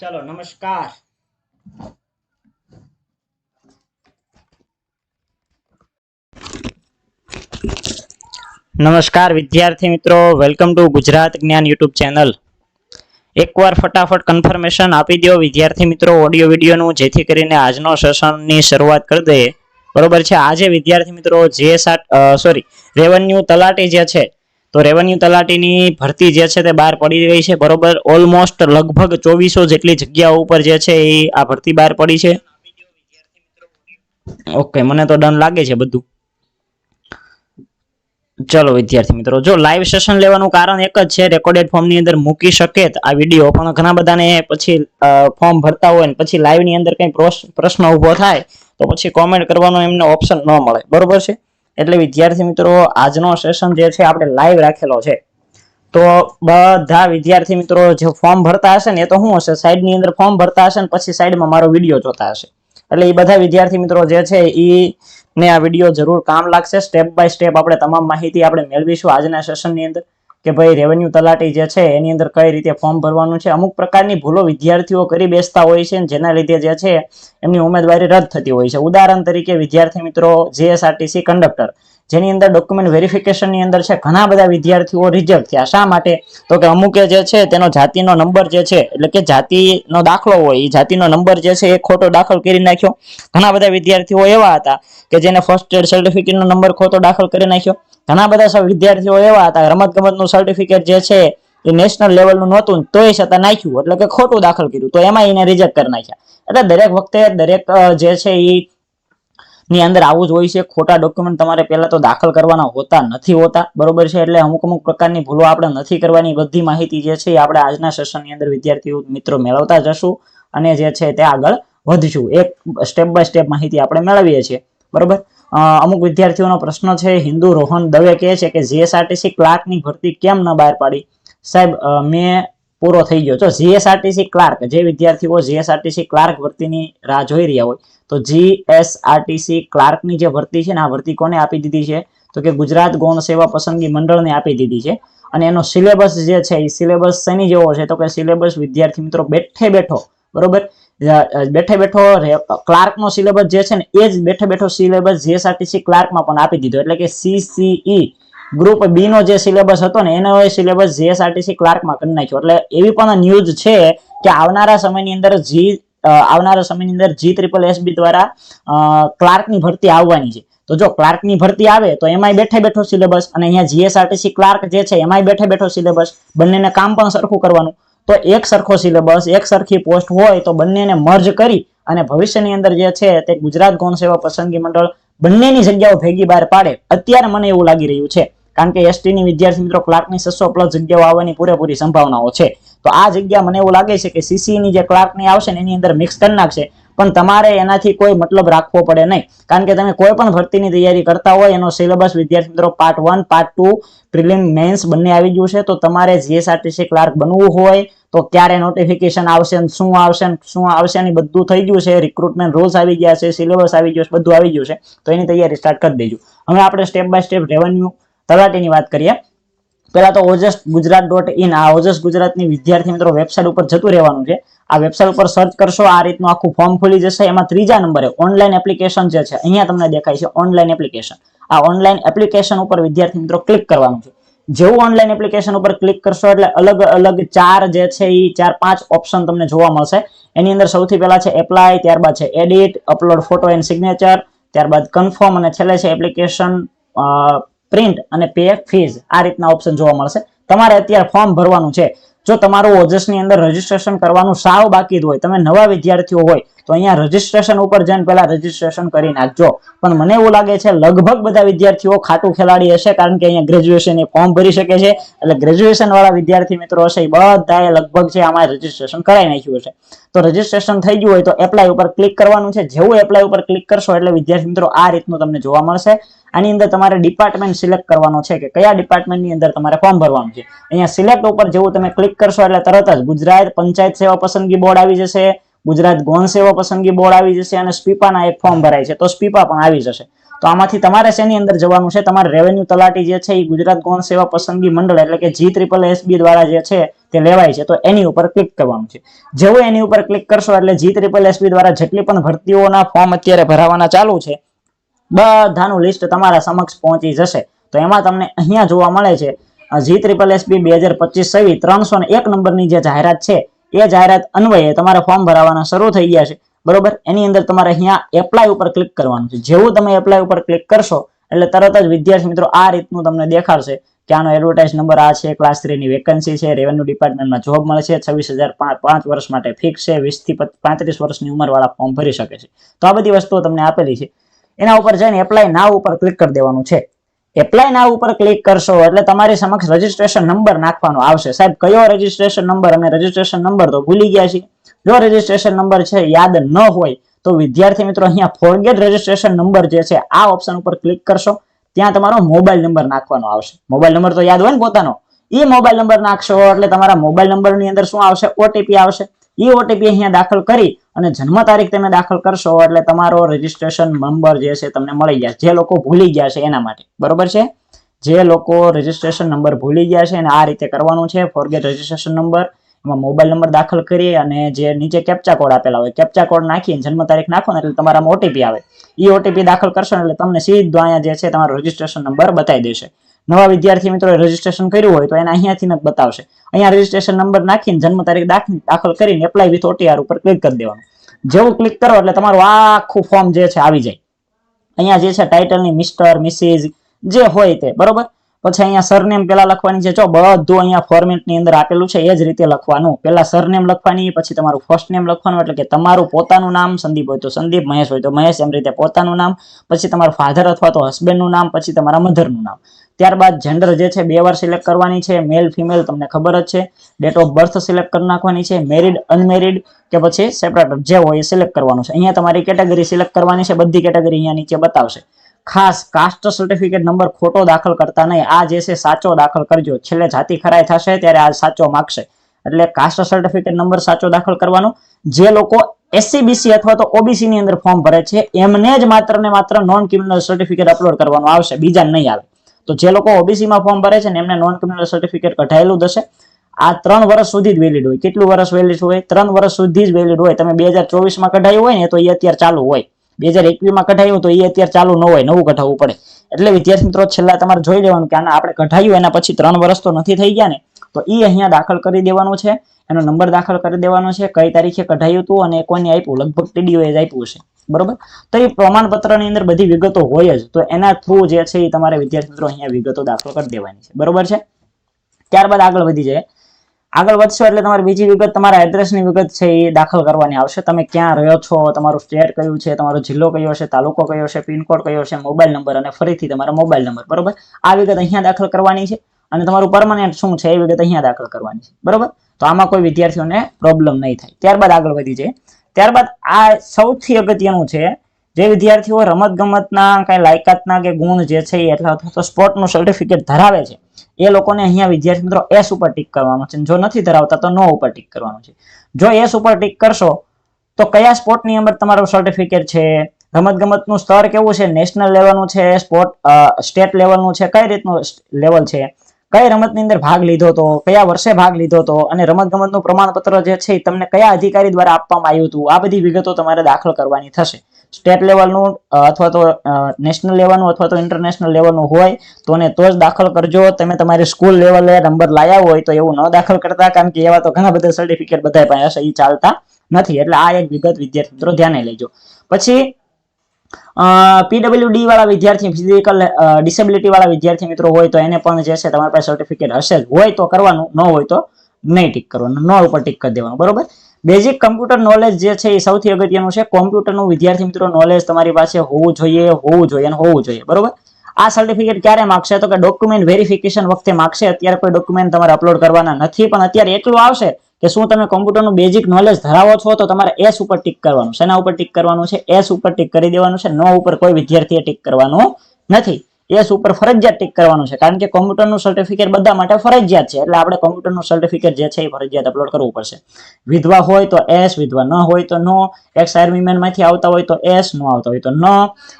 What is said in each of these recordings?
ચલો, નમસ્કાર. નમસ્કાર, વિદ્યાર્થી મિત્રો. વેલકમ ટુ ગુજરાત જ્ઞાન યુટ્યુબ ચેનલ. એકવાર ફટાફટ કન્ફર્મેશન આપી દો વિદ્યાર્થી મિત્રો. ઓડિયો વિડીયોનું જેથી કરીને આજનો સેશનની શરૂઆત કરી દઈએ. બરોબર છે? આજે વિદ્યાર્થી મિત્રો, જે સોરી રેવન્યુ તલાટી જે છે તો રેવન્યુ તલાટીની ભરતી જે છે તે બહાર પડી રહી છે, બરોબર? ઓલમોસ્ટ લગભગ ચોવીસો જેટલી જગ્યાઓ ઉપર જે છે એ આ ભરતી બહાર પડી છે. ઓકે મને તો ડન લાગે છે બધું. ચલો વિદ્યાર્થી મિત્રો, જો લાઈવ સેશન લેવાનું કારણ એક જ છે રેકોર્ડેડ ફોર્મની અંદર મૂકી શકે આ વીડિયો પણ ઘણા બધાને પછી ફોર્મ ભરતા હોય ને પછી લાઈવની અંદર કંઈ પ્રશ્ન ઊભો થાય તો પછી કોમેન્ટ કરવાનો એમને ઓપ્શન ન મળે. બરોબર છે? એટલે વિદ્યાર્થી મિત્રો, આજનો સેશન જે છે, આપણે લાઈવ રાખેલો છે. તો બધા વિદ્યાર્થી મિત્રો, જે ફોર્મ ભરતા હશે ને, એ તો શું હશે? સાઈડની અંદર ફોર્મ ભરતા હશે ને, પછી સાઈડમાં મારો વીડિયો જોતા હશે. એટલે એ બધા વિદ્યાર્થી મિત્રો જે છે, એ ને આ વીડિયો જરૂર કામ લાગશે. સ્ટેપ બાય સ્ટેપ આપણે તમામ માહિતી આપણે મેળવીશું આજના સેશનની અંદર. કે ભાઈ રેવન્યુ તલાટી જે છે, એની અંદર કઈ રીતે ફોર્મ ભરવાનું છે? અમુક પ્રકારની ભૂલો વિદ્યાર્થીઓ કરી બેસતા હોય છે જેના લીધે જે છે, એમની ઉમેદવારી રદ થતી હોય છે. ઉદાહરણ તરીકે વિદ્યાર્થી મિત્રો જીએસઆરટીસી કંડક્ટર જેની અંદર ડોક્યુમેન્ટ વેરિફિકેશનની અંદર છે, ઘણા બધા વિદ્યાર્થીઓ રિજેક્ટ થયા. શા માટે? તો કે અમુકે જે છે, તેનો જાતિનો નંબર જે છે, એટલે કે જાતિનો દાખલો હોય, એ જાતિનો નંબર જે છે, એ ખોટો દાખલ કરી નાખ્યો. ઘણા બધા વિદ્યાર્થીઓ એવા હતા કે જેને ફર્સ્ટ એડ સર્ટિફિકેટનો નંબર ખોટો દાખલ કરી નાખ્યો. ઘણા બધા વિદ્યાર્થીઓ એવા હતા રમત ગમતનું સર્ટિફિકેટ જે છે, એ નેશનલ લેવલનું નહોતું, તોય છતાં નાખ્યું, એટલે કે ખોટું દાખલ કર્યું. તો એમાં એને રિજેક્ટ કરી નાખ્યા. એટલે દરેક વખતે દરેક જે છે એ ની અંદર આવું જ હોય છે. ખોટા ડોક્યુમેન્ટ તમારે પહેલા તો દાખલ કરવાના હોતા નથી હોતા. બરોબર છે? એટલે અમુક અમુક પ્રકારની ભૂલો આપણે નથી કરવાની. બધી માહિતી જે છે એ આપણે આજના સેશનની અંદર વિદ્યાર્થીઓ, મિત્રો મેળવતા જશું અને જે છે તે આગળ વધશું. એક સ્ટેપ બાય સ્ટેપ માહિતી આપણે મેળવીએ છીએ. બરોબર? અમુક વિદ્યાર્થીઓનો પ્રશ્ન છે, હિન્દુ રોહન દવે કહે છે કે જીએસઆરટીસી ક્લાર્કની ભરતી કેમ ન બહાર પાડી? સાહેબ મેં પૂરો થઈ ગયો. જો જીએસઆરટીસી ક્લાર્ક, જે વિદ્યાર્થીઓ જીએસઆરટીસી ક્લાર્ક ભરતીની રાહ જોઈ રહ્યા હોય, તો જીએસઆરટીસી ક્લાર્કની જે ભરતી છે ને, આ ભરતી કોને આપી દીધી છે? તો કે ગુજરાત ગૌણ સેવા પસંદગી મંડળને આપી દીધી છે. અને એનો સિલેબસ જે છે, એ સિલેબસ શેની જેવો છે? તો કે સિલેબસ વિદ્યાર્થી મિત્રો બેઠે બેઠો, બરોબર? બેઠે બેઠો ક્લાર્કનો સિલેબસ જે છે ને, એ જ બેઠે બેઠો સિલેબસ જીએસઆરટીસી ક્લાર્કમાં પણ આપી દીધો. એટલે કે સીસીઈ ગ્રુપ બી નો જે સિલેબસ હતો ને, એનો સિલેબસ જીએસઆરટીસી ક્લાર્કમાં કરી નાખ્યો. એટલે એવી પણ ન્યૂઝ છે કે આવનારા સમયની અંદર જી આવનારા સમયની અંદર જી ટ્રિપલ એસબી દ્વારા ક્લાર્કની ભરતી આવવાની છે. તો જો ક્લાર્કની ભરતી આવે, તો એમાંય બેઠે બેઠો સિલેબસ અને અહીંયા જીએસઆરટીસી ક્લાર્ક જે છે, એમાંય બેઠે બેઠો સિલેબસ બંનેને કામ પણ સરખું કરવાનું. તો એક સરખો સિલેબસ એક સરખી પોસ્ટ હોય, તો બંનેને મર્જ કરી અને ભવિષ્યની અંદર જે છે, તે ગુજરાત ગૌણ સેવા પસંદગી મંડળ બંનેની જગ્યાઓ ભેગી બહાર પાડે. અત્યારે મને એવું લાગી રહ્યું છે. કારણ કે એસટીની વિદ્યાર્થી મિત્રો ક્લાર્કની છસો પ્લસ જગ્યાઓ આવવાની પૂરેપૂરી સંભાવનાઓ છે. તો આ જગ્યા મને એવું લાગે છે કે સીસીની જે ક્લાર્કની આવશે ને એની અંદર મિક્સ કરી નાખશે, પણ તમારે એનાથી કોઈ મતલબ રાખવો પડે નહીં. કારણ કે તમે કોઈ પણ ભરતીની તૈયારી કરતા હોય, એનો સિલેબસ વિદ્યાર્થી મિત્રો part one part two prelim mains બંને આવી ગયું છે, તો તમારે જીએસઆરટીસી ક્લાર્ક બનવું હોય, તો ક્યારે નોટિફિકેશન આવશે શું આવશે શું આવશે ને બધું થઈ ગયું છે. રિક્રુટમેન્ટ રૂલ્સ આવી ગયા છે સિલેબસ આવી ગયો છે, બધું આવી ગયું છે. તો એની તૈયારી સ્ટાર્ટ કરી દેજો. હવે આપણે સ્ટેપ બાય સ્ટેપ રેવન્યુ તલાટીની વાત કરીએ, પહેલા તો ઓજસ ગુજરાત ડોટ ઇન આ ઓજસ ગુજરાતની વિદ્યાર્થી મિત્રો વેબસાઇટ ઉપર જતું રહેવાનું છે. આ વેબસાઇટ ઉપર સર્ચ કરશો, આ રીતનું આખું ફોર્મ ખુલી જશે. એમાં ત્રીજા નંબરે ઓનલાઈન એપ્લિકેશન જે છે, અહીંયા તમને દેખાય છે ઓનલાઈન એપ્લિકેશન આ ઓનલાઈન એપ્લિકેશન ઉપર વિદ્યાર્થી મિત્રો ક્લિક કરવાનું છે. જેવું ઓનલાઈન એપ્લિકેશન ઉપર ક્લિક કરશો એટલે અલગ અલગ ચાર જે છે એ ચાર પાંચ ઓપ્શન તમને જોવા મળશે. એની અંદર સૌથી પહેલા છે એપ્લાય ત્યારબાદ છે edit upload photo and signature ત્યારબાદ કન્ફર્મ અને છેલ્લે છે એપ્લિકેશન પ્રિન્ટ અને પે ફીઝ આ રીતના ઓપ્શન જોવા મળશે. તમારે અત્યારે ફોર્મ ભરવાનું છે. જો તમારું ઓજસની અંદર રજીસ્ટ્રેશન કરવાનું સાવ બાકી હોય, તમે નવા વિદ્યાર્થીઓ હોય, તો અહીંયા રજીસ્ટ્રેશન ઉપર જઈને પહેલા રજીસ્ટ્રેશન કરી નાખજો. પણ મને એવું લાગે છે, લગભગ બધા વિદ્યાર્થીઓ ખાટું ખેલાડી હશે કારણ કે અહીંયા ગ્રેજ્યુએશન એ ફોર્મ ભરી શકે છે. એટલે ગ્રેજ્યુએશન વાળા વિદ્યાર્થી મિત્રો હશે એ બધાએ લગભગ છે આમાં રજીસ્ટ્રેશન કરાવી નાખ્યું હશે. તો રજીસ્ટ્રેશન થઈ ગયું હોય તો એપ્લાય ઉપર ક્લિક કરવાનું છે. જેવું એપ્લાય ઉપર ક્લિક કરશો એટલે વિદ્યાર્થી મિત્રો આ રીતનું તમને જોવા મળશે. આની અંદર તમારે ડિપાર્ટમેન્ટ સિલેક્ટ કરવાનો છે કે કયા ડિપાર્ટમેન્ટની અંદર તમારે ફોર્મ ભરવાનું છે. અહીંયા સિલેક્ટ ઉપર જેવું તમે ક્લિક કરશો એટલે તરત જ ગુજરાત પંચાયત સેવા પસંદગી બોર્ડ આવી જશે, ગુજરાત ગૌણ સેવા પસંદગી બોર્ડ આવી જશે અને સ્પીપાના એક ફોર્મ ભરાય છે. તો સ્પીપા પણ આવી જશે. તો આમાંથી તમારે શેની અંદર જવાનું છે? તમારે રેવન્યુ તલાટી જે છે એ ગુજરાત ગૌણ સેવા પસંદગી મંડળ એટલે કે જી ત્રિપલ એસબી દ્વારા જે છે તે લેવાય છે. તો એની ઉપર ક્લિક કરવાનું છે. જેવું એની ઉપર ક્લિક કરશો એટલે જી ત્રિપલ એસબી દ્વારા જેટલી પણ ભરતીઓના ફોર્મ અત્યારે ભરાવાના ચાલુ છે બધાનું લિસ્ટ તમારા સમક્ષ પહોંચી જશે. તો એમાં તમને અહીંયા જોવા મળે છે જી ત્રિપલ એસપી બે હજાર પચીસ સવી ત્રણસો એક નંબરની જે જાહેરાત છે, એ જાહેરાત અન્વયે તમારે ફોર્મ ભરાવાના શરૂ થઈ ગયા છે. બરોબર? એની અંદર તમારે અહીંયા એપ્લાય ઉપર ક્લિક કરવાનું છે. જેવું તમે એપ્લાય ઉપર ક્લિક કરશો, એટલે તરત જ વિદ્યાર્થી મિત્રો આ રીતનું તમને દેખાડશે કે આનો એડવર્ટાઇઝ નંબર આ છે ક્લાસ થ્રીની વેકન્સી છે રેવન્યુ ડિપાર્ટમેન્ટમાં જોબ મળશે છવ્વીસ હજાર પાંચ વર્ષ માટે ફિક્સ છે વીસથી પાંત્રીસ વર્ષની ઉંમરવાળા ફોર્મ ભરી શકે છે. તો આ બધી વસ્તુઓ તમને આપેલી છે. એના ઉપર જઈને એપ્લાય નાવ ઉપર ક્લિક કરી દેવાનું છે. એપ્લાય નાવ ઉપર ક્લિક કરશો એટલે તમારી સમક્ષ રજીસ્ટ્રેશન નંબર નાખવાનો આવશે. સાહેબ, કયો રજીસ્ટ્રેશન નંબર અમે રજીસ્ટ્રેશન નંબર તો ભૂલી ગયા છીએ. જો રજીસ્ટ્રેશન નંબર છે, યાદ ન હોય, તો વિદ્યાર્થી મિત્રો અહીંયા ફોરગેટ રજીસ્ટ્રેશન નંબર જે છે, આ ઓપ્શન ઉપર ક્લિક કરશો. ત્યાં તમારો મોબાઈલ નંબર નાખવાનો આવશે. મોબાઈલ નંબર તો યાદ હોય ને પોતાનો? એ મોબાઈલ નંબર નાખશો એટલે તમારા મોબાઈલ નંબરની અંદર શું આવશે? ઓટીપી આવશે. એ ઓટીપી અહીંયા દાખલ કરી અને જન્મ તારીખ તમે દાખલ કરશો એટલે તમારો રજીસ્ટ્રેશન નંબર જે છે તમને મળી જાય. જે લોકો ભૂલી ગયા છે એના માટે. બરોબર છે? જે લોકો રજીસ્ટ્રેશન નંબર ભૂલી ગયા છે અને આ રીતે કરવાનું છે. ફોરગેટ રજીસ્ટ્રેશન નંબર એમાં મોબાઈલ નંબર દાખલ કરી અને જે નીચે કેપ્ચા કોડ આપેલા હોય કેપ્ચા કોડ નાખીને જન્મ તારીખ નાખો ને એટલે તમારામાં ઓટીપી આવે. એ ઓટીપી દાખલ કરશો એટલે તમને સીધો અહીંયા જે છે તમારો રજીસ્ટ્રેશન નંબર બતાવી દેશે. નવા વિદ્યાર્થી મિત્રો રજીસ્ટ્રેશન કર્યું હોય તો એને અહીંયાથી જ બતાવશે. અહીંયા રજીસ્ટ્રેશન નંબર નાખીને જન્મ તારીખ દાખલ દાખલ કરીને એપ્લાય વિથ ઓટીઆર ઉપર ક્લિક કરી દેવાનું. જેવું ક્લિક કરો એટલે તમારું આખું ફોર્મ જે છે આવી જાય. અહીંયા જે છે ટાઇટલની મિસ્ટર મિસિસ જે હોય તે, બરોબર? પછી અહીંયા સરનેમ પેલા લખવાની છે. જો બધું અહીંયા ફોર્મેટની અંદર આપેલું છે, એ જ રીતે લખવાનું. પેલા સરનેમ લખવાની, પછી તમારું ફર્સ્ટ નેમ લખવાનું, એટલે કે તમારું પોતાનું નામ સંદીપ હોય તો સંદીપ, મહેશ હોય તો મહેશ, એમ રીતે પોતાનું નામ, પછી તમારું ફાધર અથવા તો હસબન્ડનું નામ, પછી તમારા મધરનું નામ. ત્યારબાદ જેન્ડર જે છે, બે વાર સિલેક્ટ કરવાની છે. મેલ ફિમેલ તમને ખબર જ છે. ડેટ ઓફ બર્થ સિલેક્ટ કરી નાખવાની છે. મેરિડ અનમેરિડ કે પછી સેપરેટ જે હોય એ સિલેક્ટ કરવાનું છે. અહીંયા તમારી કેટેગરી સિલેક્ટ કરવાની છે. બધી કેટેગરી અહીંયા નીચે બતાવશે. ખાસ કાસ્ટ સર્ટિફિકેટ નંબર ખોટો દાખલ કરતા નહીં. આ જે છે સાચો દાખલ કરજો. છેલ્લે જાતિ ખરાઈ થશે ત્યારે આ સાચો માગશે. એટલે કાસ્ટ સર્ટિફિકેટ નંબર સાચો દાખલ કરવાનો. જે લોકો એસસીબીસી અથવા તો ઓબીસી ની અંદર ફોર્મ ભરે છે, એમને જ માત્ર ને માત્ર નોન ક્રિમિનલ સર્ટિફિકેટ અપલોડ કરવાનું આવશે. બીજા નહીં આવે. તો જે લોકો ઓબીસીમાં ફોર્મ ભરે છે ને એમને નોન ક્રિમિનલ સર્ટિફિકેટ કઢાયેલું થશે આ ત્રણ વર્ષ સુધી જ વેલિડ હોય. કેટલું વર્ષ વેલિડ હોય? ત્રણ વર્ષ સુધી જ વેલિડ હોય. તમે બે હજાર ચોવીસમાં કઢાયું હોય ને, તો એ અત્યારે ચાલુ હોય. બે હજાર એકવીસમાં કઢાયું તો એ અત્યારે ચાલુ ન હોય, નવું કઢાવવું પડે. એટલે વિદ્યાર્થી મિત્રો, છેલ્લા તમારે જોઈ લેવાનું કે આના આપણે કઢાયું, એના પછી ત્રણ વર્ષ તો નથી થઈ ગયા ને, તો એ અહીંયા દાખલ કરી દેવાનું છે. એનો નંબર દાખલ કરી દેવાનો છે. કઈ તારીખે કઢાયું હતું અને કોની આપ્યું? લગભગ ટીડીઓ એ આપ્યું છે બરોબર? તો એ પ્રમાણપત્રની અંદર બધી વિગતો હોય જ. તો એના થ્રુ જે છે એ તમારે વિદ્યાર્થી મિત્રો અહીંયા વિગતો દાખલ કરી દેવાની છે. બરોબર છે? ત્યારબાદ આગળ વધી જાય. આગળ વધશો એટલે તમારી બીજી વિગત, તમારા એડ્રેસની વિગત છે એ દાખલ કરવાની આવશે. તમે ક્યાં રહ્યો છો, તમારું સ્ટેટ કયું છે, તમારો જિલ્લો કયો છે, તાલુકો કયો છે, પિનકોડ કયો છે, મોબાઈલ નંબર અને ફરીથી તમારો મોબાઈલ નંબર, બરોબર? આ વિગત અહીંયા દાખલ કરવાની છે અને તમારું પરમાનન્ટ શું છે એ વિગત અહીંયા દાખલ કરવાની છે, બરોબર? તો આમાં કોઈ વિદ્યાર્થીઓને પ્રોબ્લેમ નહીં થાય. ત્યારબાદ આગળ વધી જાય ત્યારબાદ આ સૌથી અગત્યનું છે, જે વિદ્યાર્થીઓ રમત ગમતના કઈ લાયકાતના કે ગુણ જે છે એ, અથવા તો સ્પોર્ટનું સર્ટિફિકેટ ધરાવે છે એ લોકોને અહીંયા વિદ્યાર્થી મિત્રો એસ ઉપર ટીક કરવાનું છે. જો નથી ધરાવતા તો નો ઉપર ટીક કરવાનું છે. જો એસ ઉપર ટીક કરશો, તો કયા સ્પોર્ટની અંદર તમારું સર્ટિફિકેટ છે? રમત ગમતનું સ્તર કેવું છે? નેશનલ લેવલનું છે? સ્પોર્ટ સ્ટેટ લેવલનું છે? કઈ રીતનું લેવલ છે? કઈ રમતની અંદર ભાગ લીધો હતો? કયા વર્ષે ભાગ લીધો હતો? અને રમત ગમતનું પ્રમાણપત્ર જે છે તમને કયા અધિકારી દ્વારા આપવામાં આવ્યું હતું? આ બધી વિગતો તમારે દાખલ કરવાની થશે. સ્ટેટ લેવલનું અથવા તો નેશનલ લેવલનું અથવા તો ઇન્ટરનેશનલ લેવલનું હોય, તો ને તો જ દાખલ કરજો. તમે તમારી સ્કૂલ લેવલે નંબર લાયા હોય, તો એવું ન દાખલ કરતા, કારણ કે એવા તો ઘણા બધા સર્ટિફિકેટ બધા પાસે એ ચાલતા નથી. એટલે આ એક વિગત વિદ્યાર્થી મિત્રો ધ્યાને લેજો. પછી પીડબ્લ્યુડી વાળા વિદ્યાર્થી, ફિઝિકલ ડિસેબિલિટી વાળા વિદ્યાર્થી મિત્રો હોય, તો એને પણ જે છે તમારી પાસે સર્ટિફિકેટ હશે હોય તો કરવાનું, ન હોય તો નહીં ટીક કરવાનું. ન ઉપર ટીક કરી દેવાનું. બરોબર? બેઝિક કમ્પ્યુટર નોલેજ જે છે એ સૌથી અગત્યનું છે. કોમ્પ્યુટરનું વિદ્યાર્થી મિત્રો નોલેજ તમારી પાસે હોવું જોઈએ હોવું જોઈએ અને હોવું જોઈએ. બરોબર? આ સર્ટિફિકેટ ક્યારે માગશે? તો કે ડોક્યુમેન્ટ વેરિફિકેશન વખતે માગશે. અત્યારે કોઈ ડોક્યુમેન્ટ તમારે અપલોડ કરવાના નથી. પણ અત્યારે એટલું આવશે કે શું તમે કોમ્પ્યુટરનું બેઝિક નોલેજ ધરાવો છો, તો તમારે એસ ઉપર ટીક કરવાનું શેના ઉપર ટીક કરવાનું છે? એસ ઉપર ટીક કરી દેવાનું છે. નો ઉપર કોઈ વિદ્યાર્થીએ ટીક કરવાનું નથી. એસ ઉપર ફરજિયાત ટીક કરવાનું છે. કારણ કે કોમ્પ્યુટરનું સર્ટિફિકેટ બધા માટે ફરજિયાત છે. એટલે આપણે કોમ્પ્યુટરનું સર્ટિફિકેટ જે છે એ ફરજિયાત અપલોડ કરવું પડશે. વિધવા હોય તો એસ વિધવા ન હોય તો નો એક્સમાંથી આવતા હોય તો એસ નો આવતા હોય તો ન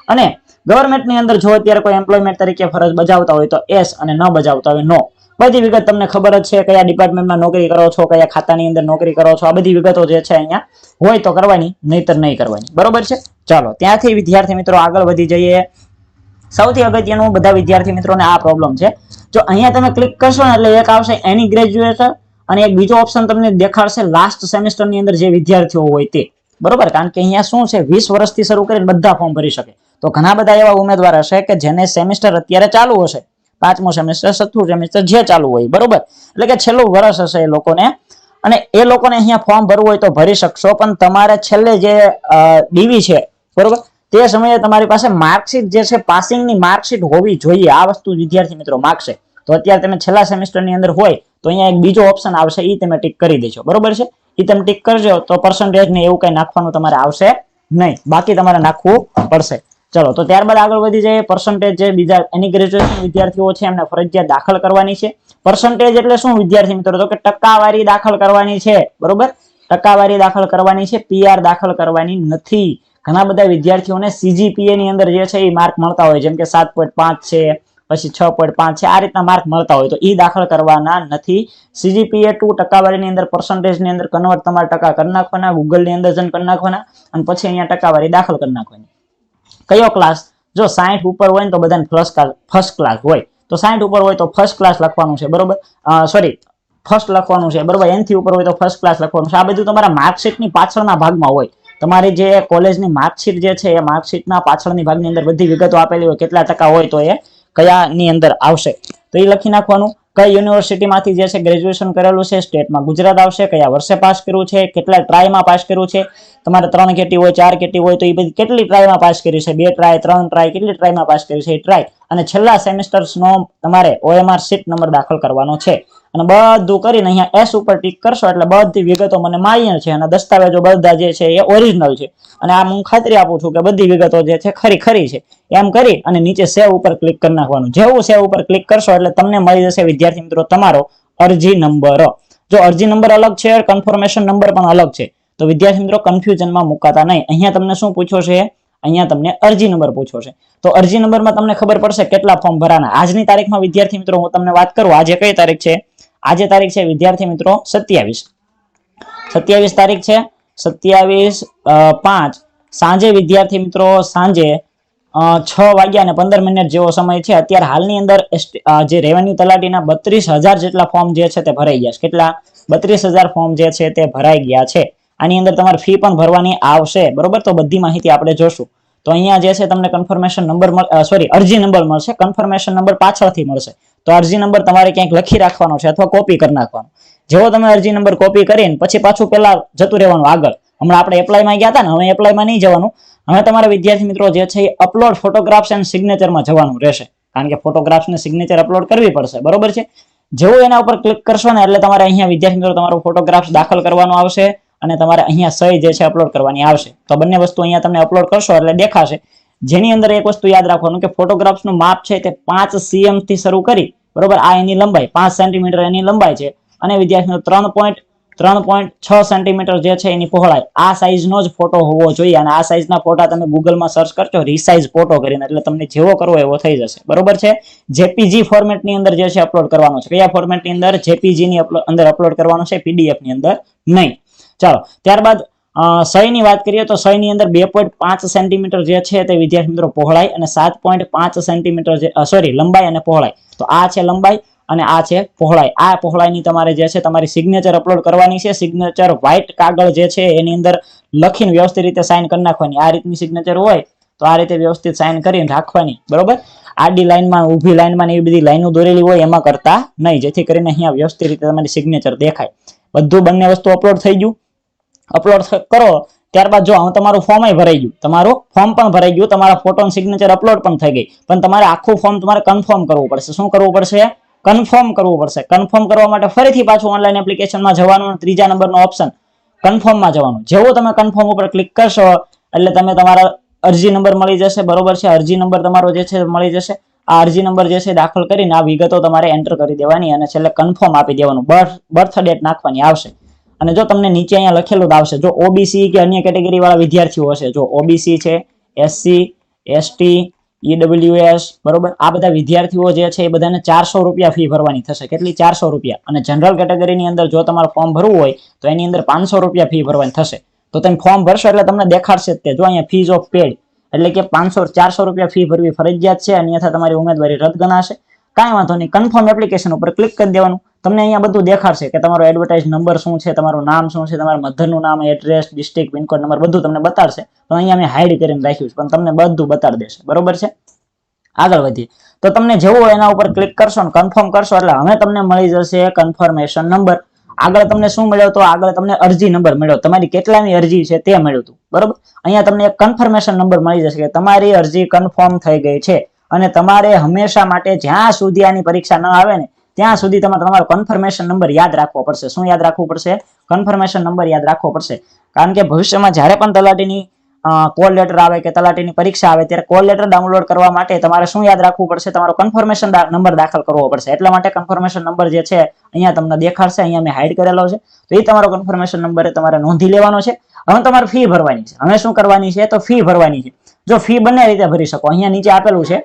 અને ગવર્મેન્ટની અંદર જો અત્યારે કોઈ એમ્પ્લોયમેન્ટ તરીકે ફરજ બજાવતા હોય તો એસ અને ન બજાવતા હોય નો બધી વિગત તમને ખબર જ છે કયા ડિપાર્ટમેન્ટમાં નોકરી કરો છો, કયા ખાતાની અંદર નોકરી કરો છો, આ બધી વિગતો જે છે અહીંયા હોય તો કરવાની, નહીતર નહીં કરવાની. બરોબર છે? ચાલો, ત્યાંથી વિદ્યાર્થી મિત્રો આગળ વધી જઈએ. સૌથી અગત્યનું બધા વિદ્યાર્થી મિત્રોને આ પ્રોબ્લેમ છે. જો અહીંયા તમે ક્લિક કરશો ને એટલે એક આવશે એની ગ્રેજ્યુએટર અને એક બીજો ઓપ્શન તમને દેખાડશે લાસ્ટ સેમેસ્ટરની અંદર જે વિદ્યાર્થીઓ હોય તે. બરોબર? કારણ કે અહીંયા શું છે? વીસ વર્ષથી શરૂ કરીને બધા ફોર્મ ભરી શકે. તો ઘણા બધા એવા ઉમેદવાર હશે કે જેને સેમેસ્ટર અત્યારે ચાલુ હશે. પાંચમું સેમેસ્ટર છઠ્ઠું સેમેસ્ટર જે ચાલુ હોય. બરોબર? એટલે કે છેલ્લું વર્ષ હશે એ લોકોને. અને એ લોકોને અહીંયા ફોર્મ ભરવું હોય તો ભરી શકશો. પણ તમારે છેલ્લે જે ડીવી છે, બરોબર? તે સમયે તમારી પાસે માર્કશીટ જે છે, પાસિંગની માર્કશીટ હોવી જોઈએ. આ વસ્તુ વિદ્યાર્થી મિત્રો માગશે. તો અત્યારે તમે છેલ્લા સેમેસ્ટરની અંદર હોય, તો અહીંયા એક બીજો ઓપ્શન આવશે એ તમે ટીક કરી દેજો. બરોબર છે? એ તમે ટીક કરજો, તો પર્સન્ટેજ ને એવું કઈ નાખવાનું તમારે આવશે નહીં. બાકી તમારે નાખવું પડશે. ચલો, તો ત્યારબાદ આગળ વધી જઈએ. પર્સન્ટેજ જે બીજા, એની ગ્રેજ્યુએશન વિદ્યાર્થીઓ છે, એમને ફરજિયાત દાખલ કરવાની છે. પર્સન્ટેજ એટલે શું વિદ્યાર્થી મિત્રો? તો કે ટકાવારી દાખલ કરવાની છે. બરોબર? ટકાવારી દાખલ કરવાની છે પીઆર દાખલ કરવાની નથી. ઘણા બધા વિદ્યાર્થીઓને સીજીપીએ ની અંદર જે છે એ માર્ક મળતા હોય, જેમ કે સાત પોઈન્ટ પાંચ છે, પછી છ પોઈન્ટ પાંચ છે, આ રીતના માર્ક મળતા હોય. તો એ દાખલ કરવાના નથી. સીજીપીએ ટુ ટકાવારીની અંદર પર્સન્ટેજની અંદર કન્વર્ટ તમારે ટકા કરી નાખવાના ગૂગલની અંદર જન કરી નાખવાના, અને પછી અહીંયા ટકાવારી દાખલ કરી નાખવાની. કયો ક્લાસ જો સાઠ ઉપર હોય ને તો બધાને ફર્સ્ટ ક્લાસ ફર્સ્ટ ક્લાસ હોય. તો સાઠ ઉપર હોય તો ફર્સ્ટ ક્લાસ લખવાનું છે, બરોબર? સોરી ફર્સ્ટ લખવાનું છે, બરોબર? એનથી ઉપર હોય તો ફર્સ્ટ ક્લાસ લખવાનું છે. આ બધું તમારા માર્કશીટની પાછળના ભાગમાં હોય. તમારી જે કોલેજની માર્કશીટ જે છે, એ માર્કશીટના પાછળની ભાગની અંદર બધી વિગતો આપેલી હોય, કેટલા ટકા હોય તો એ કયાની અંદર આવશે? તો એ લખી નાખવાનું. કઈ યુનિવર્સિટીમાંથી જે છે ગ્રેજ્યુએશન કરેલું છે સ્ટેટમાં ગુજરાત આવશે. કયા વર્ષે પાસ કર્યું છે, કેટલા ટ્રાયમાં પાસ કર્યું છે? તમારે ત્રણ કેટી હોય, ચાર કેટી હોય, તો એ બધી કેટલી ટ્રાયમાં પાસ કરી છે? બે ટ્રાય ત્રણ ટ્રાય કેટલી ટ્રાયમાં પાસ કરી છે? એ ટ્રાય અને છેલ્લા સેમેસ્ટર્સનો તમારે ઓએમઆર સીટ નંબર દાખલ કરવાનો છે. અને બધું કરીને અહીંયા એસ ઉપર ટીક કરશો એટલે બધી વિગતો મને માન્ય છે અને દસ્તાવેજો બધા જે છે એ ઓરિજિનલ છે. અને આ હું ખાતરી આપું છું કે બધી વિગતો જે છે ખરી ખરી છે. એમ કરી અને નીચે સેવ ઉપર ક્લિક કરી નાખવાનું. જેવું સેવ ઉપર ક્લિક કરશો એટલે તમને મળી જશે વિદ્યાર્થી મિત્રો તમારો અરજી નંબર. જો અરજી નંબર અલગ છે કન્ફર્મેશન નંબર પણ અલગ છે. તો વિદ્યાર્થી મિત્રો કન્ફ્યુઝનમાં મુકાતા નહીં. અહીંયા તમને શું પૂછ્યો છે? અહીંયા તમને અરજી નંબર પૂછ્યો છે. તો અરજી નંબરમાં તમને ખબર પડશે કેટલા ફોર્મ ભરાના. આજની તારીખમાં વિદ્યાર્થી મિત્રો હું તમને વાત કરું. આજે કઈ તારીખ છે? આજે તારીખ છે વિદ્યાર્થી મિત્રો સત્યાવીસ. સત્યાવીસ તારીખ છે, સત્યાવીસ પાંચ. સાંજે વિદ્યાર્થી મિત્રો સાંજે છ વાગ્યા અને પંદર મિનિટ જેવો સમય છે. અત્યારે હાલની અંદર જે રેવન્યુ તલાટીના બત્રીસ હજાર જેટલા ફોર્મ જે છે તે ભરાઈ ગયા છે. કેટલા? બત્રીસ હજાર ફોર્મ જે છે તે ભરાઈ ગયા છે. આની અંદર તમારે ફી પણ ભરવાની આવશે. બરોબર? તો બધી માહિતી આપણે જોશું. તો અહીંયા જે છે તમને કન્ફર્મેશન નંબર સોરી અરજી નંબર મળશે. કન્ફર્મેશન નંબર પાછળથી મળશે. તો અરજી નંબર તમારે ક્યાંક લખી રાખવાનો છે અથવા કોપી કરી નાખવાનો. જેવો તમે અરજી નંબર કોપી કરીને પછી પાછું પેલા જતું રહેવાનું આગળ. હમણાં આપણે એપ્લાયમાં ગયા હતા ને, હવે એપ્લાયમાં નહીં જવાનું. હવે તમારા વિદ્યાર્થી મિત્રો જે છે એ અપલોડ ફોટોગ્રાફ્સ એન્ડ સિગ્નેચરમાં જવાનું રહેશે. કારણ કે ફોટોગ્રાફ્સ ને સિગ્નેચર અપલોડ કરવી પડશે. બરોબર છે? જેવું એના ઉપર ક્લિક કરશો ને એટલે તમારે અહીંયા વિદ્યાર્થી મિત્રો તમારો ફોટોગ્રાફ્સ દાખલ કરવાનો આવશે અને તમારે અહીંયા સહી જે છે અપલોડ કરવાની આવશે. તો બંને વસ્તુ અહીંયા તમે અપલોડ કરશો એટલે દેખાશે. જેની અંદર એક વસ્તુ યાદ રાખવાનું કે photographs નું માપ છે તે પાંચ સીએમથી શરૂ કરી, બરોબર? આ એની લંબાઈ, પાંચ સેન્ટીમીટર એની લંબાઈ છે અને વિદ્યાર્થીઓ ત્રણ પોઈન્ટ ત્રણ પોઈન્ટ છ સેન્ટીમીટર જે છે એની પહોળાઈ. આ સાઈઝનો જ ફોટો હોવો જોઈએ અને આ સાઈઝના ફોટા તમે ગૂગલમાં સર્ચ કરજો રીસાઇઝ ફોટો કરીને, એટલે તમને જેવો કરવો એવો થઈ જશે. બરોબર છે? જેપીજી ફોર્મેટની અંદર જે છે અપલોડ કરવાનો છે. કયા ફોર્મેટની અંદર? જેપીજીની અંદર અપલોડ કરવાનો છે પીડીએફની અંદર નહીં. ચાલો, ત્યારબાદ સહીની વાત કરીએ તો સહીની અંદર બે પોઈન્ટ પાંચ સેન્ટીમીટર જે છે તે વિદ્યાર્થી મિત્રો પહોળાઈ અને સાત પોઈન્ટ પાંચ સેન્ટીમીટર જે સોરી લંબાઈ અને પહોળાઈ. તો આ છે લંબાઈ અને આ છે પહોળાઈ. આ પહોળાઈની તમારે જે છે તમારી સિગ્નેચર અપલોડ કરવાની છે. સિગ્નેચર વ્હાઇટ કાગળ જે છે એની અંદર લખીને વ્યવસ્થિત રીતે સાઇન કરી નાખવાની. આ રીતની સિગ્નેચર હોય તો આ રીતે વ્યવસ્થિત સાઇન કરીને રાખવાની. બરોબર? આડી લાઇનમાં, ઊભી લાઇનમાં એવી બધી લાઈનો દોરેલી હોય એમાં કરતા નહીં. જેથી કરીને અહીંયા વ્યવસ્થિત રીતે તમારી સિગ્નેચર દેખાય. બધું બંને વસ્તુ અપલોડ થઈ ગયું. અપલોડ કરો, ત્યારબાદ જો હું તમારું ફોર્મ ભરાઈ ગયું. તમારું ફોર્મ પણ ભરાઈ ગયું, તમારા ફોટો સિગ્નેચર અપલોડ પણ થઈ ગઈ. પણ તમારે આખું ફોર્મ તમારે કન્ફર્મ કરવું પડશે. શું કરવું પડશે? કન્ફર્મ કરવું પડશે. કન્ફર્મ કરવા માટે ફરીથી પાછું ઓનલાઈન એપ્લિકેશનમાં જવાનું, ત્રીજા નંબરનો ઓપ્શન કન્ફર્મમાં જવાનું. જેવું તમે કન્ફર્મ ઉપર ક્લિક કરશો, એટલે તમે તમારા અરજી નંબર મળી જશે, બરોબર છે? અરજી નંબર તમારો જે છે મળી જશે. આ અરજી નંબર જે છે દાખલ કરીને આ વિગતો તમારે એન્ટર કરી દેવાની અને છેલ્લે કન્ફર્મ આપી દેવાનું. બર્થ બર્થ ડેટ નાખવાની આવશે. અને જો તમને નીચે અહીંયા લખેલું જ આવશે, જો ઓબીસી કે અન્ય કેટેગરી વાળા વિદ્યાર્થીઓ હશે, જો ઓબીસી છે એસસી એસટી ઈડબ્લ્યુએસ બરોબર? આ બધા વિદ્યાર્થીઓ જે છે એ બધાને ચારસો રૂપિયા ફી ભરવાની થશે. કેટલી? ચારસો રૂપિયા. અને જનરલ કેટેગરીની અંદર જો તમારે ફોર્મ ભરવું હોય, તો એની અંદર પાંચસો રૂપિયા ફી ભરવાની થશે. તો તમે ફોર્મ ભરશો એટલે તમને દેખાડશે જ જો અહીંયા ફીઝ ઓફ પેડ એટલે કે પાંચસો, ચારસો રૂપિયા ફી ભરવી ફરજિયાત છે અન્યથા તમારી ઉમેદવારી રદ ગણાશે. કાંઈ વાંધો નહીં. કન્ફર્મ એપ્લિકેશન ઉપર ક્લિક કરી દેવાનું. તમને અહીંયા બધું દેખાડશે કે તમારો એડવર્ટાઇઝ નંબર શું છે, તમારું નામ શું છે, તમારા મધરનું નામ એડ્રેસ ડિસ્ટ્રિક્ટ પિનકોડ નંબર બધું તમને બતાડશે. તો અહીંયા મેં હાઈડ કરીને રાખ્યું છે, પણ તમને બધું બતાડી દેશે. બરોબર છે? આગળ વધીએ. તો તમને જેવું હોય એના ઉપર ક્લિક કરશો ને કન્ફર્મ કરશો, એટલે હવે તમને મળી જશે કન્ફર્મેશન નંબર આગળ તમને શું મળ્યો તો આગળ તમને અરજી નંબર મળ્યો. તમારી કેટલાની અરજી છે તે મળ્યું હતું. બરોબર? અહીંયા તમને એક કન્ફર્મેશન નંબર મળી જશે કે તમારી અરજી કન્ફર્મ થઈ ગઈ છે. અને તમારે હંમેશા માટે જ્યાં સુધી આની પરીક્ષા ન આવે ને ત્યાં સુધી તમારે તમારો કન્ફર્મેશન નંબર યાદ રાખવો પડશે. શું યાદ રાખવું પડશે? કન્ફર્મેશન નંબર યાદ રાખવો પડશે. કારણ કે ભવિષ્યમાં જ્યારે પણ તલાટીની કોલ લેટર આવે કે તલાટીની પરીક્ષા આવે, ત્યારે કોલ લેટર ડાઉનલોડ કરવા માટે તમારે શું યાદ રાખવું પડશે? તમારો કન્ફર્મેશન નંબર દાખલ કરવો પડશે. એટલા માટે કન્ફર્મેશન નંબર જે છે, અહીંયા તમને દેખાડશે. અહીંયા મેં હાઈડ કરેલો છે. તો એ તમારો કન્ફર્મેશન નંબર તમારે નોંધી લેવાનો છે. હવે તમારે ફી ભરવાની છે. હવે શું કરવાની છે? તો ફી ભરવાની છે. જો ફી બંને રીતે ભરી શકો. અહીંયા નીચે આપેલું છે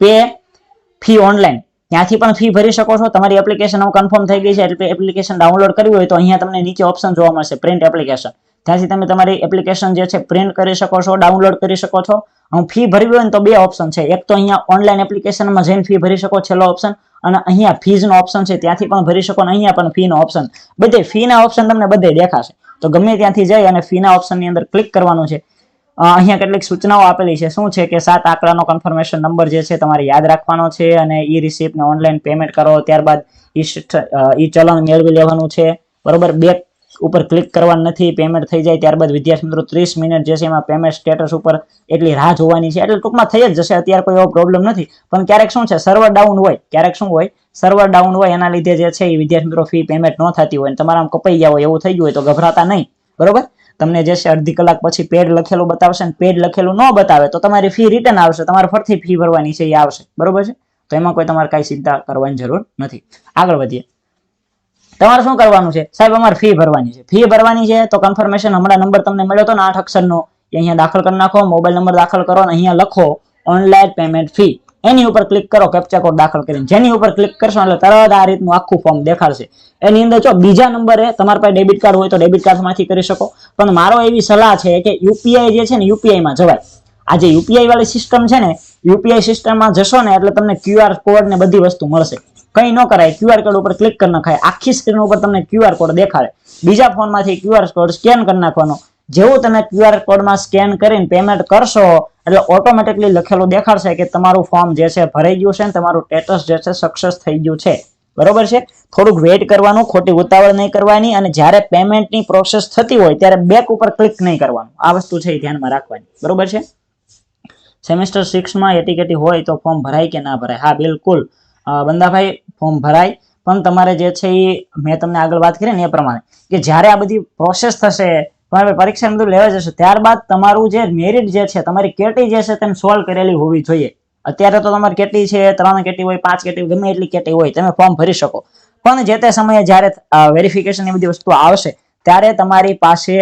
પે ફી ઓનલાઈન ત્યાંથી પણ ફી ભરી શકો છો. તમારી એપ્લિકેશન કન્ફર્મ થઈ ગઈ છે, એટલે એપ્લિકેશન ડાઉનલોડ કરવી હોય તો અહીંયા તમને નીચે ઓપ્શન જોવા મળશે પ્રિન્ટ એપ્લિકેશન ત્યાંથી તમે તમારી એપ્લિકેશન જે છે પ્રિન્ટ કરી શકો છો ડાઉનલોડ કરી શકો છો. હું ફી ભરવી હોય તો બે ઓપ્શન છે. એક તો અહીંયા ઓનલાઈન એપ્લિકેશનમાં જઈને ફી ભરી શકો, છેલ્લો ઓપ્શન અને અહીંયા ફીઝનો ઓપ્શન છે, ત્યાંથી પણ ભરી શકો અને અહીંયા પણ ફીનો ઓપ્શન બધે ફીના ઓપ્શન તમને બધે દેખાશે. તો ગમે ત્યાંથી જઈ અને ફીના ઓપ્શનની અંદર ક્લિક કરવાનું છે. અહીંયા કેટલીક સૂચનાઓ આપેલી છે. શું છે કે સાત આંકડાનો કન્ફર્મેશન નંબર જે છે તમારે યાદ રાખવાનો છે અને ઈ રિસિપ્ટને ઓનલાઈન પેમેન્ટ કરો. ત્યારબાદ ઈ ચલણ મેળવી લેવાનું છે. બરોબર? બેક ઉપર ક્લિક કરવાનું નથી. પેમેન્ટ થઈ જાય. ત્યારબાદ વિદ્યાર્થી મિત્રો, ત્રીસ મિનિટ જે છે એમાં પેમેન્ટ સ્ટેટસ ઉપર એટલી રાહ જોવાની છે. એટલે ટૂંકમાં થઈ જ જશે. અત્યારે કોઈ એવો પ્રોબ્લેમ નથી. પણ ક્યારેક શું છે? સર્વર ડાઉન હોય. ક્યારેક શું હોય? સર્વર ડાઉન હોય. એના લીધે જે છે એ વિદ્યાર્થી મિત્રો ફી પેમેન્ટ ન થતી હોય. તમારા કપાઈ ગયા હોય એવું થઈ ગયું હોય તો ગભરાતા નહીં. બરોબર? તમને જે છે અડધી કલાક પછી પેડ લખેલું બતાવશે ને પેડ લખેલું ન બતાવે તો તમારી ફી રિટર્ન આવશે. તમારે ફરીથી ફી ભરવાની છે, એ આવશે. બરોબર છે? તો એમાં કોઈ તમારે કઈ ચિંતા કરવાની જરૂર નથી. આગળ વધીએ. તમારે શું કરવાનું છે? સાહેબ, અમારે ફી ભરવાની છે. ફી ભરવાની છે તો કન્ફર્મેશન હમણાં નંબર તમને મળ્યો હતો ને આઠ અક્ષરનો. અહીંયા દાખલ કરી નાખો મોબાઈલ નંબર દાખલ કરો અને અહીંયા લખો ઓનલાઈન પેમેન્ટ ફી એની ઉપર ક્લિક કરો કેપ્ચા કોડ દાખલ કરીને. જેની ઉપર ક્લિક કરશો એટલે તરત આ રીતનું આખું ફોર્મ દેખાડશે. એની અંદર જો બીજા નંબરે તમારા પાસે ડેબિટ કાર્ડ હોય તો ડેબિટ કાર્ડમાંથી કરી શકો. પણ મારો એવી સલાહ છે કે યુપીઆઈ જે છે ને યુપીઆઈમાં જવાય. આ જે યુપીઆઈ વાળી સિસ્ટમ છે ને યુપીઆઈ સિસ્ટમમાં જશો ને એટલે તમને ક્યુઆર કોડ ને બધી વસ્તુ મળશે. કંઈ ન કરાય ક્યુઆર કોડ ઉપર ક્લિક કરી નાખાય. આખી સ્ક્રીન ઉપર તમને ક્યુઆર કોડ દેખાડે. બીજા ફોનમાંથી ક્યુઆર કોડ સ્કેન કરી નાખવાનો. જેવું તમે ક્યુઆર કોડમાં સ્કેન કરીને પેમેન્ટ કરશો એટલે ઓટોમેટિકલી લખેલું દેખાડશે કે તમારું ફોર્મ જે છે ભરાઈ ગયું છે ને તમારું સ્ટેટસ જે છે સક્સેસ થઈ ગયું છે. બરોબર છે? થોડુંક વેઇટ કરવાનું, ખોટી ઉતાવળ નહીં કરવાની અને જ્યારે પેમેન્ટની પ્રોસેસ થતી હોય ત્યારે બેક ઉપર ક્લિક નહીં કરવાનું. આ વસ્તુ છે એ ધ્યાનમાં રાખવાની. બરોબર છે? સેમેસ્ટર સિક્સમાં એટીકેટી હોય તો ફોર્મ ભરાય કે ના ભરાય? હા, બિલકુલ. બંદાભાઈ ફોર્મ ભરાય. પણ તમારે જે છે એ, મેં તમને આગળ વાત કરી ને એ પ્રમાણે, કે જ્યારે આ બધી પ્રોસેસ થશે તમારે પરીક્ષા બધું લેવા જશે. ત્યારબાદ તમારું જે મેરિટ જે છે, તમારી કેટી જે છે તેને સોલ્વ કરેલી હોવી જોઈએ. અત્યારે તો તમારી કેટી છે? ત્રણ કેટી હોય, પાંચ કેટી ગમે એટલી કેટી હોય, તમે ફોર્મ ભરી શકો. પણ જે તે સમયે જ્યારે વેરિફિકેશન એ બધી વસ્તુ આવશે, ત્યારે તમારી પાસે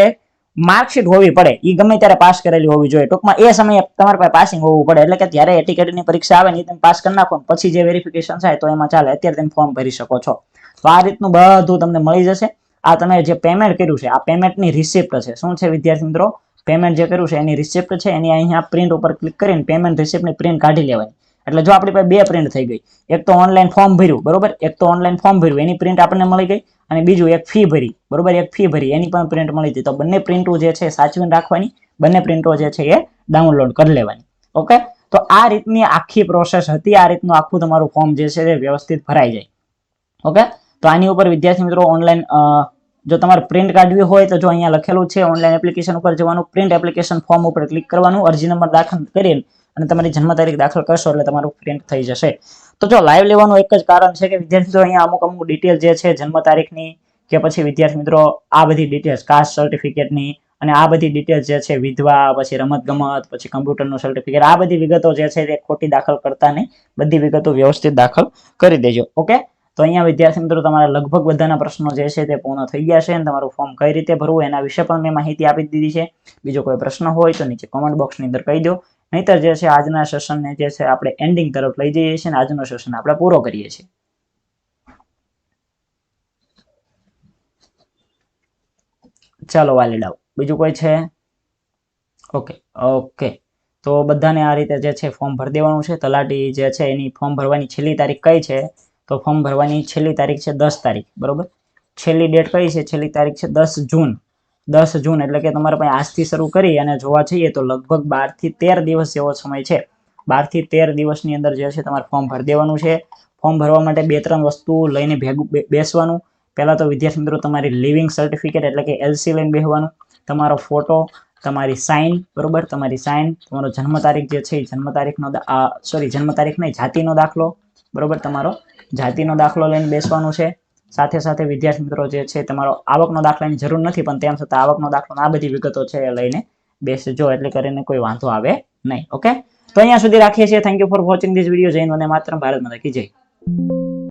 માર્કશીટ હોવી પડે. એ ગમે ત્યારે પાસ કરેલી હોવી જોઈએ. ટૂંકમાં એ સમયે તમારી પાસે પાસિંગ હોવું પડે. એટલે કે ત્યારે એટીકેટની પરીક્ષા આવે ને તમે પાસ કરી નાખો પછી જે વેરિફિકેશન થાય તો એમાં ચાલે. અત્યારે તમે ફોર્મ ભરી શકો છો. તો આ રીતનું બધું તમને મળી જશે. આ તમે જે પેમેન્ટ કર્યું છે, આ પેમેન્ટની રિસિપ્ટ છે. શું છે વિદ્યાર્થી મિત્રો? પેમેન્ટ જે કર્યું છે, એની રિસિપ્ટ છે, એની અહીંયા પ્રિન્ટ ઉપર ક્લિક કરીને પેમેન્ટ રિસિપ્ટની પ્રિન્ટ કાઢી લેવાની. એટલે જો આપણી પાસે બે પ્રિન્ટ થઈ ગઈ, એક તો ઓનલાઈન ફોર્મ ભર્યું, બરોબર? એક તો ઓનલાઈન ફોર્મ ભર્યું, એની પ્રિન્ટ આપણને મળી ગઈ અને બીજું એક ફી ભરી, બરોબર? એક ફી ભરી, એની પણ પ્રિન્ટ મળી હતી. તો બંને પ્રિન્ટો જે છે, સાચવીને રાખવાની, બંને પ્રિન્ટો જે છે, એ ડાઉનલોડ કરી લેવાની. ઓકે તો આ રીતની આખી પ્રોસેસ હતી, આ રીતનું આખું તમારું ફોર્મ જે છે, એ વ્યવસ્થિત ભરાઈ જાય. ઓકે તો આની ઉપર વિદ્યાર્થી મિત્રો ઓનલાઈન જો તમારે પ્રિન્ટ કાઢવી હોય તો જો અહીંયા લખેલું છે ઓનલાઈન એપ્લિકેશન ઉપર જવાનું પ્રિન્ટ એપ્લિકેશન ફોર્મ ઉપર ક્લિક કરવાનું, અરજી નંબર દાખલ કરીને અને તમારી જન્મ તારીખ દાખલ કરશો એટલે તમારું પ્રિન્ટ થઈ જશે. તો જો લાઈવ લેવાનું એક જ કારણ છે કે વિદ્યાર્થી મિત્રો અહીંયા અમુક અમુક ડિટેલ જે છે, જન્મ તારીખની કે પછી વિદ્યાર્થી મિત્રો આ બધી ડિટેલ્સ કાસ્ટ સર્ટિફિકેટની અને આ બધી ડિટેલ્સ જે છે, વિધવા, પછી રમત ગમત પછી કમ્પ્યુટરનું સર્ટિફિકેટ આ બધી વિગતો જે છે તે ખોટી દાખલ કરતા નહીં બધી વિગતો વ્યવસ્થિત દાખલ કરી દેજો. ઓકે તો અહીંયા વિદ્યાર્થી મિત્રો તમારા લગભગ બધાના પ્રશ્નો જે છે તે પૂર્ણ થઈ ગયા છે અને તમારું ફોર્મ કઈ રીતે ભરવું એના વિશે પણ મેં માહિતી આપી દીધી છે. બીજો કોઈ પ્રશ્ન હોય તો નીચે કોમેન્ટ બોક્સની અંદર કહી દો. નહીતર જે છે આજના સેશનને જે છે આપણે એન્ડિંગ તરફ લઈ જઈએ છીએ અને આજનો સેશન આપણે પૂરો કરીએ છીએ. ચાલો વાલીડાઓ બીજું કોઈ છે? ઓકે ઓકે તો બધાને આ રીતે જે છે ફોર્મ ભરી દેવાનું છે. તલાટી જે છે એની ફોર્મ ભરવાની છેલ્લી તારીખ કઈ છે? તો ફોર્મ ભરવાની છેલ્લી તારીખ છે દસ તારીખ, બરોબર? છેલ્લી ડેટ કઈ છે? છેલ્લી તારીખ છે દસ જૂન. દસ જૂન એટલે કે તમારે પાસે આજથી શરૂ કરી અને જોવા જઈએ તો લગભગ બારથી તેર દિવસ જેવો સમય છે. બારથી તેર દિવસની અંદર જે છે તમારે ફોર્મ ભરી દેવાનું છે. ફોર્મ ભરવા માટે બે ત્રણ વસ્તુ લઈને ભેગું બેસવાનું. પહેલાં તો વિદ્યાર્થી મિત્રો તમારી લિવિંગ સર્ટિફિકેટ એટલે કે એલસી લઈને બેસવાનું તમારો ફોટો, તમારી સાઇન, બરાબર? તમારી સાઇન, તમારો જન્મ તારીખ જે છે જન્મ તારીખનો સોરી જન્મ તારીખ નહીં જાતિનો દાખલો, બરાબર? તમારો જાતિનો દાખલો લઈને બેસવાનું છે. સાથે સાથે વિદ્યાર્થી મિત્રો જે છે, તમારો આવકનો દાખલાની જરૂર નથી, પણ તેમ છતાં આવકનો દાખલો આ બધી વિગતો છે લઈને બેસજો એટલે કરીને કોઈ વાંધો આવે નહીં, ઓકે? તો અહીંયા સુધી રાખીએ છીએ. Thank you for watching this video Jain અને માત્ર ભારત માતા કી જય.